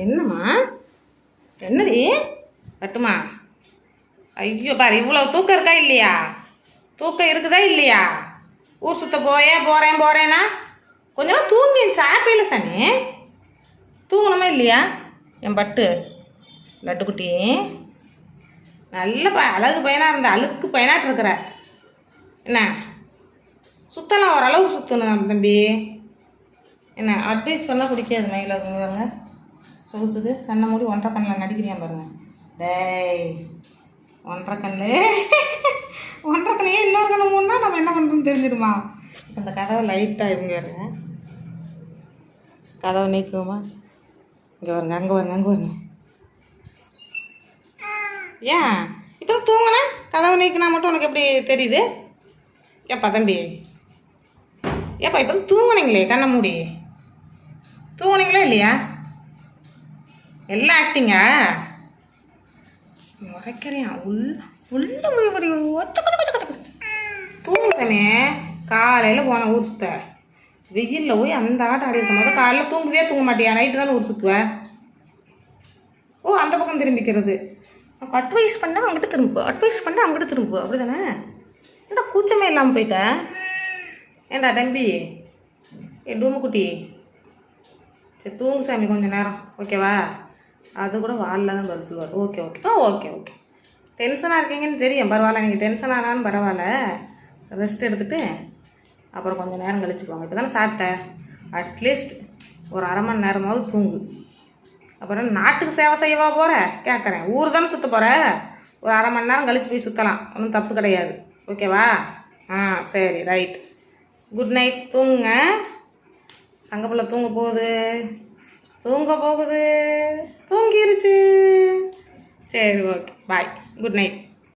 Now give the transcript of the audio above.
என்னம்மா? என்னடி? கட்டுமா ஐயோ பாரு இவ்வளோ தூக்கம் இருக்கா இல்லையா? தூக்கம் இருக்குதா இல்லையா? ஊர் சுத்த போயே போகிறேன் போகிறேன்னா கொஞ்ச நாள் தூங்கி சாப்பிடல சாமி தூங்கணுமா இல்லையா? என் பட்டு லட்டு குட்டி நல்ல ப அழகு பையனாக இருந்த அழுக்கு பையனாட்டு இருக்கிற. என்ன? சுத்தலாம் ஓரளவு சுற்றணும் தம்பி. என்ன அட்வைஸ் பண்ணால் பிடிக்காது மயிலாக பாருங்க சொகுசுது. கண்ணை மூடி ஒன்றரை கண்ணில் நடிக்கிறியான் பாருங்க. டேய் ஒன்றரை கண்ணு. ஒன்றரை கண்ணையே இன்னொரு கண்ணு மூணுனா நம்ம என்ன பண்ணுறோம்னு தெரிஞ்சிடுமா அந்த கதவை லைட்டாக இவங்க வருங்க கதவை நீக்குவோமா? இங்கே வருங்க அங்கே வருங்க அங்கே வருங்க ஏன்? இப்போ தூங்கலாம் கதவை நீக்கினா மட்டும் உனக்கு எப்படி தெரியுது? ஏப்பா தம்பி? ஏப்பா இப்போ தூங்குனீங்களே கண்ணை மூடி? தூங்குனீங்களா இல்லையா? எல்லாம் ஆக்டிங்கா உரைக்கிறியா? உள் உள்ள உள்ள தூங்கு சாமி காலையில் போனேன் ஊர் சுத்த. வெயிலில் போய் அந்த ஆட்டம் ஆடி இருக்கும் போது காலைல தூங்கவே தூங்க மாட்டியா? நைட்டு தானே ஊர் சுற்றுவேன் ஓ அந்த பக்கம் திரும்பிக்கிறது அட்வைஸ் பண்ணால் அவங்ககிட்ட திரும்பு. அட்வைஸ் பண்ணால் அவங்ககிட்ட திரும்புவோம் அப்படி தானே ஏன்டா கூச்சமே இல்லாமல் போயிட்ட? ஏண்டா தம்பி? ஏ டூமுக்குட்டி. சரி தூங்கு சாமி கொஞ்சம் நேரம். ஓகேவா? அது கூட வாலில் தான் பதில் சொல்லுவார் ஓகே ஓகே ஆ ஓகே ஓகே டென்ஷனாக இருக்கீங்கன்னு தெரியும். பரவாயில்ல நீங்கள் டென்ஷன் ஆனாலும் பரவாயில்ல. ரெஸ்ட் எடுத்துகிட்டு அப்புறம் கொஞ்சம் நேரம் கழிச்சு போங்க இப்போ தானே சாப்பிட்டேன். அட்லீஸ்ட் ஒரு அரை மணி நேரமாவது தூங்கு. அப்புறம் நாட்டுக்கு சேவை செய்யவா போகிற கேட்குறேன் ஊர் தானே சுற்ற போகிற ஒரு அரை மணி நேரம் கழித்து போய் சுற்றலாம் ஒன்றும் தப்பு கிடையாது. ஓகேவா ஆ சரி ரைட் குட் நைட் தூங்குங்க. தங்கப்பிள்ளை தூங்க போகுது. தூங்க போகுது. தூங்கிருச்சு சரி ஓகே பாய் குட் நைட்